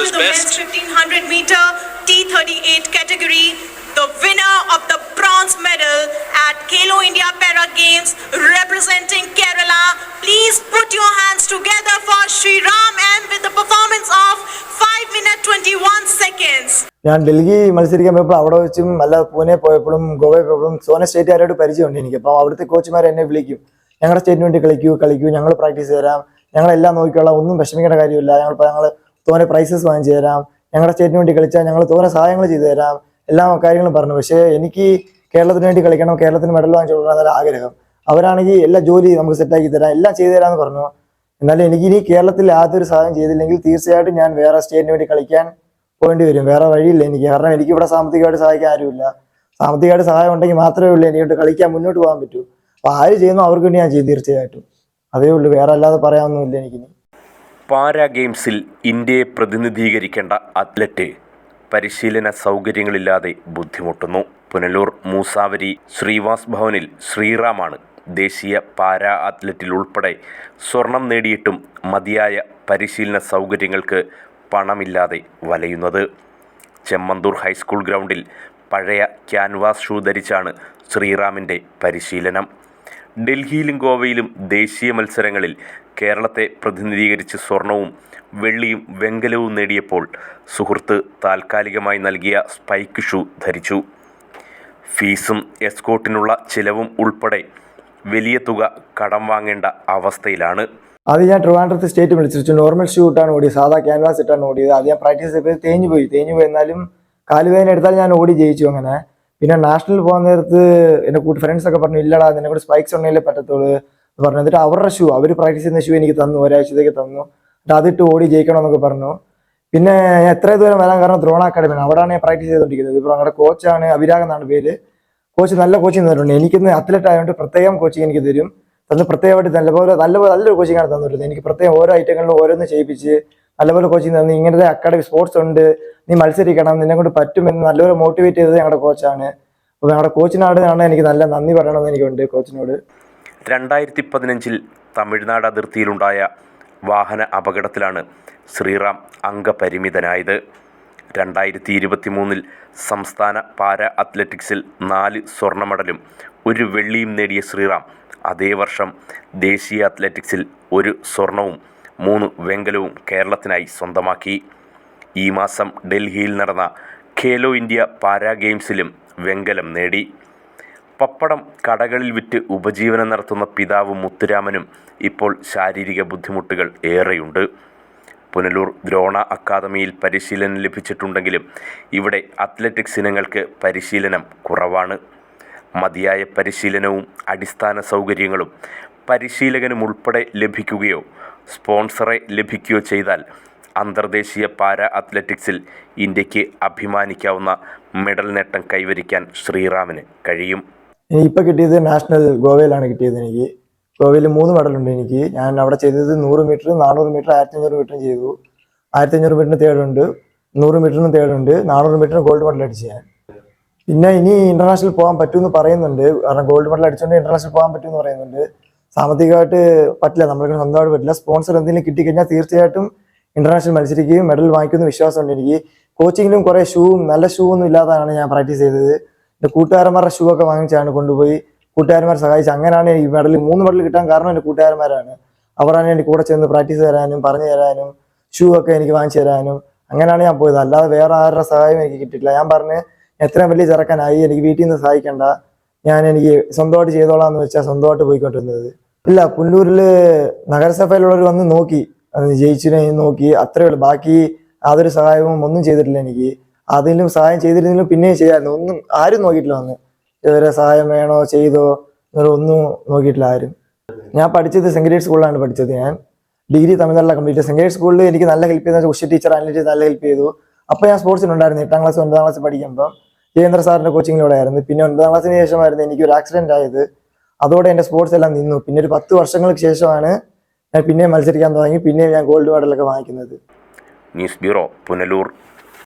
to the best. men's 1500 meter T38 category, the winner of the bronze medal at Kalo India Para Games representing Kerala. Please put your hands together for Sri Ram and with the performance of 5 minute 21 seconds. ഞാൻ ഡൽഹി മത്സരിക്കാൻ പോയപ്പോൾ അവിടെ വെച്ചും അല്ല പൂനെ പോയപ്പോഴും ഗോവയിൽ പോയപ്പോഴും സോന സ്റ്റേറ്റുകാരോട് പരിചയമുണ്ട് എനിക്ക് അപ്പോൾ അവിടുത്തെ കോച്ചുമാർ എന്നെ വിളിക്കും ഞങ്ങളുടെ സ്റ്റേറ്റിന് വേണ്ടി കളിക്കൂ കളിക്കൂ ഞങ്ങൾ പ്രാക്ടീസ് തരാം ഞങ്ങളെല്ലാം നോക്കിക്കോളാം ഒന്നും വിഷമിക്കേണ്ട കാര്യമില്ല ഞങ്ങൾ ഞങ്ങൾ തോനെ പ്രൈസസ് വാങ്ങിച്ചു തരാം. ഞങ്ങളുടെ സ്റ്റേറ്റിന് വേണ്ടി കളിച്ചാൽ ഞങ്ങൾ തോനെ സഹായങ്ങൾ ചെയ്തു തരാം. എല്ലാ കാര്യങ്ങളും പറഞ്ഞു. പക്ഷേ എനിക്ക് കേരളത്തിന് വേണ്ടി കളിക്കണം കേരളത്തിന് മെഡൽ വാങ്ങിച്ചു കൊടുക്കണം ആഗ്രഹം. അവരാണെങ്കിൽ എല്ലാ ജോലി നമുക്ക് സെറ്റാക്കി തരാം. എല്ലാം ചെയ്തു തരാമെന്ന് പറഞ്ഞു. എന്നാലും എനിക്ക് ഇനി കേരളത്തിൽ യാതൊരു സഹായം ചെയ്തില്ലെങ്കിൽ തീർച്ചയായിട്ടും ഞാൻ വേറെ സ്റ്റേറ്റിന് വേണ്ടി കളിക്കാൻ പോകേണ്ടി വരും. വേറെ വഴിയില്ല എനിക്ക്. കാരണം എനിക്ക് ഇവിടെ സാമ്പത്തികമായിട്ട് സഹായിക്കാൻ ആരുമില്ല. സാമ്പത്തികമായിട്ട് സഹായം ഉണ്ടെങ്കിൽ മാത്രമേ ഉള്ളൂ എനിക്ക് കളിക്കാൻ മുന്നോട്ട് പോകാൻ പറ്റൂ. അപ്പോൾ ആര് ചെയ്യുന്നു അവർക്ക് വേണ്ടി ഞാൻ ചെയ്യും തീർച്ചയായിട്ടും. അതേ ഉള്ളൂ. വേറെ അല്ലാതെ പറയാനൊന്നുമില്ല എനിക്കിനി. പാരാ ഗെയിംസിൽ ഇന്ത്യയെ പ്രതിനിധീകരിക്കേണ്ട അത്ലറ്റ് പരിശീലന സൗകര്യങ്ങളില്ലാതെ ബുദ്ധിമുട്ടുന്നു. പുനലൂർ മൂസാവരി ശ്രീവാസ് ഭവനിൽ ശ്രീറാമാണ് ദേശീയ പാരാ അത്ലറ്റിൽ ഉൾപ്പെടെ സ്വർണം നേടിയിട്ടും മതിയായ പരിശീലന സൗകര്യങ്ങൾക്ക് പണമില്ലാതെ വലയുന്നത്. ചെമ്മന്തൂർ ഹൈസ്കൂൾ ഗ്രൗണ്ടിൽ പഴയ ക്യാൻവാസ് ഷൂ ധരിച്ചാണ് ശ്രീറാമിന്റെ പരിശീലനം. ഡൽഹിയിലും ഗോവയിലും ദേശീയ മത്സരങ്ങളിൽ കേരളത്തെ പ്രതിനിധീകരിച്ച് സ്വർണവും വെള്ളിയും വെങ്കലവും നേടിയപ്പോൾ സുഹൃത്ത് താൽക്കാലികമായി നൽകിയ സ്പൈക്ക് ഷൂ ധരിച്ചു. ഫീസും എസ്കോട്ടിനുള്ള ചിലവും ഉൾപ്പെടെ വലിയ തുക കടം വാങ്ങേണ്ട അവസ്ഥയിലാണ്. അത് ഞാൻ ട്രിവാൻഡ്രത്ത് സ്റ്റേറ്റ് വിളിച്ചിരിച്ചു നോർമൽ ഷൂ ഇട്ടാണ് ഓടിയത്. സാധാ ക്യാൻവാസ് ഇട്ടാണ് ഓടിയത്. അത് ഞാൻ പ്രാക്ടീസ് ചെയ്തപ്പോൾ തേഞ്ഞു പോയി. തേഞ്ഞു പോയി. എന്നാലും കാലുവേദന എടുത്താൽ ഞാൻ ഓടി ജയിച്ചു അങ്ങനെ. പിന്നെ നാഷണൽ പോകാൻ നേരത്ത് എന്റെ കൂട്ട് ഫ്രണ്ട്സ് ഒക്കെ പറഞ്ഞു ഇല്ലടാ നിന്നെ കൂടി സ്പൈക്സ് ഉണ്ടെങ്കിലേ പറ്റത്തുള്ളൂ. പറഞ്ഞു. എന്നിട്ട് അവരുടെ ഷൂ അവർ പ്രാക്ടീസ് ചെയ്യുന്ന ഷൂ എനിക്ക് തന്നു ഒരാഴ്ചത്തേക്ക് തന്നു. എന്നിട്ട് അതിട്ട് ഓടി ജയിക്കണമെന്നൊക്കെ പറഞ്ഞു. പിന്നെ എത്ര ദൂരം വരാൻ കാരണം ദ്രോണ അക്കാഡമിയാണ് അവിടെയാണ് ഞാൻ പ്രാക്ടീസ് ചെയ്തുകൊണ്ടിരിക്കുന്നത്. ഇപ്പോൾ ഞങ്ങളുടെ കോച്ചാണ് അഭിരാഗ് എന്നാണ് പേര്. കോച്ച് നല്ല കോച്ചിങ് തന്നിട്ടുണ്ട്. എനിക്കിന്ന് അത്ലറ്റ് ആയതുകൊണ്ട് പ്രത്യേകം കോച്ചിങ് എനിക്ക് തരും. തന്നെ പ്രത്യേകമായിട്ട് നല്ലപോലെ നല്ലപോലെ നല്ലൊരു കോച്ചിങ് ആണ് തന്നിട്ടുള്ളത്. എനിക്ക് പ്രത്യേകം ഓരോ ഐറ്റങ്ങളിലും ഓരോന്ന് ചെയ്യിപ്പിച്ച് നല്ലപോലെ കോച്ചിങ് തന്നു. ഇങ്ങനത്തെ അക്കാഡമി സ്പോർട്സ് ഉണ്ട്. നീ മത്സരിക്കണം നിന്നെ കൊണ്ട് പറ്റുമെന്ന് നല്ലപോലെ മോട്ടിവേറ്റ് ചെയ്തത് ഞങ്ങളുടെ കോച്ചാണ് അപ്പോൾ ഞങ്ങളുടെ കോച്ചിനോട് ആണ് എനിക്ക് നല്ല നന്ദി പറയണമെന്ന് എനിക്കുണ്ട് കോച്ചിനോട് രണ്ടായിരത്തി പതിനഞ്ചിൽ തമിഴ്നാട് അതിർത്തിയിലുണ്ടായ വാഹന അപകടത്തിലാണ് ശ്രീറാം അംഗപരിമിതനായത്. രണ്ടായിരത്തി ഇരുപത്തി മൂന്നിൽ സംസ്ഥാന പാര അത്ലറ്റിക്സിൽ നാല് സ്വർണ മെഡലും ഒരു വെള്ളിയും നേടിയ ശ്രീറാം അതേ വർഷം ദേശീയ അത്ലറ്റിക്സിൽ ഒരു സ്വർണവും മൂന്ന് വെങ്കലവും കേരളത്തിനായി സ്വന്തമാക്കി. ഈ മാസം ഡൽഹിയിൽ നടന്ന ഖേലോ ഇന്ത്യ പാരാ ഗെയിംസിലും വെങ്കലം നേടി. പപ്പടം കടകളിൽ വിറ്റ് ഉപജീവനം നടത്തുന്ന പിതാവ് മുത്തുരാമനും ഇപ്പോൾ ശാരീരിക ബുദ്ധിമുട്ടുകൾ ഏറെയുണ്ട്. പുനലൂർ ദ്രോണ അക്കാദമിയിൽ പരിശീലനം ലഭിച്ചിട്ടുണ്ടെങ്കിലും ഇവിടെ അത്ലറ്റിക്സ് ഇനങ്ങൾക്ക് പരിശീലനം കുറവാണ്. മതിയായ പരിശീലനവും അടിസ്ഥാന സൗകര്യങ്ങളും പരിശീലകനും ഉൾപ്പെടെ ലഭിക്കുകയോ സ്പോൺസറെ ലഭിക്കുകയോ ചെയ്താൽ അന്തർദേശീയ പാര അത്ലറ്റിക്സിൽ ഇന്ത്യയ്ക്ക് അഭിമാനിക്കാവുന്ന മെഡൽ നേട്ടം കൈവരിക്കാൻ ശ്രീറാമിന് കഴിയും. ഇപ്പം കിട്ടിയത് നാഷണൽ ഗോവയിലാണ് കിട്ടിയത് എനിക്ക്. ഗോവയിൽ മൂന്ന് മെഡലുണ്ട് എനിക്ക്. ഞാൻ അവിടെ ചെയ്തത് നൂറ് മീറ്റർ നാനൂറ് മീറ്റർ ആയിരത്തി അഞ്ഞൂറ് മീറ്ററും ചെയ്തു. ആയിരത്തി അഞ്ഞൂറ് മീറ്ററിന് തേടുണ്ട് നൂറ് മീറ്ററിന് തേടുണ്ട് നാനൂറ് മീറ്ററിന് ഗോൾഡ് മെഡൽ അടിച്ച് ഞാൻ. പിന്നെ ഇനി ഇന്റർനാഷണൽ പോകാൻ പറ്റുമെന്ന് പറയുന്നുണ്ട്. കാരണം ഗോൾഡ് മെഡൽ അടിച്ചുകൊണ്ട് ഇന്റർനാഷണൽ പോകാൻ പറ്റുമെന്ന് പറയുന്നുണ്ട്. സാമ്പത്തികമായിട്ട് പറ്റില്ല നമ്മൾക്ക് സ്വന്തമായിട്ട് പറ്റില്ല. സ്പോൺസർ എന്തെങ്കിലും കിട്ടിക്കഴിഞ്ഞാൽ തീർച്ചയായിട്ടും ഇന്റർനാഷണൽ മത്സരിക്കുകയും മെഡൽ വാങ്ങിക്കുന്ന വിശ്വാസമുണ്ട് എനിക്ക്. കോച്ചിങ്ങിലും കുറേ ഷൂവും നല്ല ഷൂ ഒന്നും ഇല്ലാതാണ് ഞാൻ പ്രാക്ടീസ് ചെയ്തത്. എന്റെ കൂട്ടുകാരന്മാരുടെ ഷൂ ഒക്കെ വാങ്ങിച്ചാണ് കൊണ്ടുപോയി. കൂട്ടുകാരന്മാർ സഹായിച്ചു അങ്ങനെയാണ് ഈ മെഡൽ മൂന്ന് മെഡൽ കിട്ടാൻ കാരണം എന്റെ കൂട്ടുകാരന്മാരാണ്. അവരാണ് എനിക്ക് കൂടെ ചെന്ന് പ്രാക്ടീസ് തരാനും പറഞ്ഞു തരാനും ഷൂ ഒക്കെ എനിക്ക് വാങ്ങിച്ചു തരാനും അങ്ങനെയാണ് ഞാൻ പോയത്. അല്ലാതെ വേറെ ആരുടെ സഹായം എനിക്ക് കിട്ടിയിട്ടില്ല. ഞാൻ പറഞ്ഞ് എത്രയും വലിയ ചെറുക്കനായി എനിക്ക് വീട്ടിൽ നിന്ന് സഹായിക്കണ്ട. ഞാൻ എനിക്ക് സ്വന്തമായിട്ട് ചെയ്തോളാം എന്ന് വെച്ചാൽ സ്വന്തമായിട്ട് പോയിക്കൊണ്ടിരുന്നത്. ഇല്ല പുല്ലൂരിൽ നഗരസഭയിലുള്ളവർ വന്ന് നോക്കി. അത് ജയിച്ചിനെ നോക്കി. അത്രേ ഉള്ളൂ. ബാക്കി യാതൊരു സഹായവും ഒന്നും ചെയ്തിട്ടില്ല എനിക്ക്. അതിലും സഹായം ചെയ്തിരുന്നെങ്കിലും പിന്നെയും ചെയ്യാമായിരുന്നു ഒന്നും ആരും നോക്കിയിട്ടില്ല വന്ന് ഇതുവരെ സഹായം വേണോ ചെയ്തോ ഇതുവരെ ഒന്നും നോക്കിയിട്ടില്ല ആരും. ഞാൻ പഠിച്ചത് സെങ്കരേറ്റ് സ്കൂളിലാണ് പഠിച്ചത് ഞാൻ. ഡിഗ്രി തമിഴ്നാട്ടിലാണ് കംപ്ലീറ്റ് സെങ്കരേറ്റ് സ്കൂളിൽ എനിക്ക് നല്ല ഹെൽപ്പ് ചെയ്ത ഉഷ ടീച്ചർ അനലിറ്റ് നല്ല ഹെൽപ്പ് ചെയ്തു. അപ്പോൾ ഞാൻ സ്പോർട്സിനുണ്ടായിരുന്നു എട്ടാം ക്ലാസ് ഒൻപതാം ക്ലാസ് പഠിക്കുമ്പോൾ ജയേന്ദ്ര സാറിന്റെ കോച്ചിങ്ങിലൂടെ ആയിരുന്നു. പിന്നെ ഒൻപതാം ക്ലാസ്സിന് ശേഷമായിരുന്നു എനിക്ക് ഒരു ആക്സിഡന്റ് ആയത്. അതോടെ എന്റെ സ്പോർട്സ് എല്ലാം നിന്നു. പിന്നെ ഒരു പത്ത് വർഷങ്ങൾക്ക് ശേഷമാണ് ഞാൻ പിന്നെയും മത്സരിക്കാൻ തുടങ്ങി. പിന്നെയും ഞാൻ ഗോൾഡ് മെഡലൊക്കെ വാങ്ങിക്കുന്നത്. News bureau Punalur.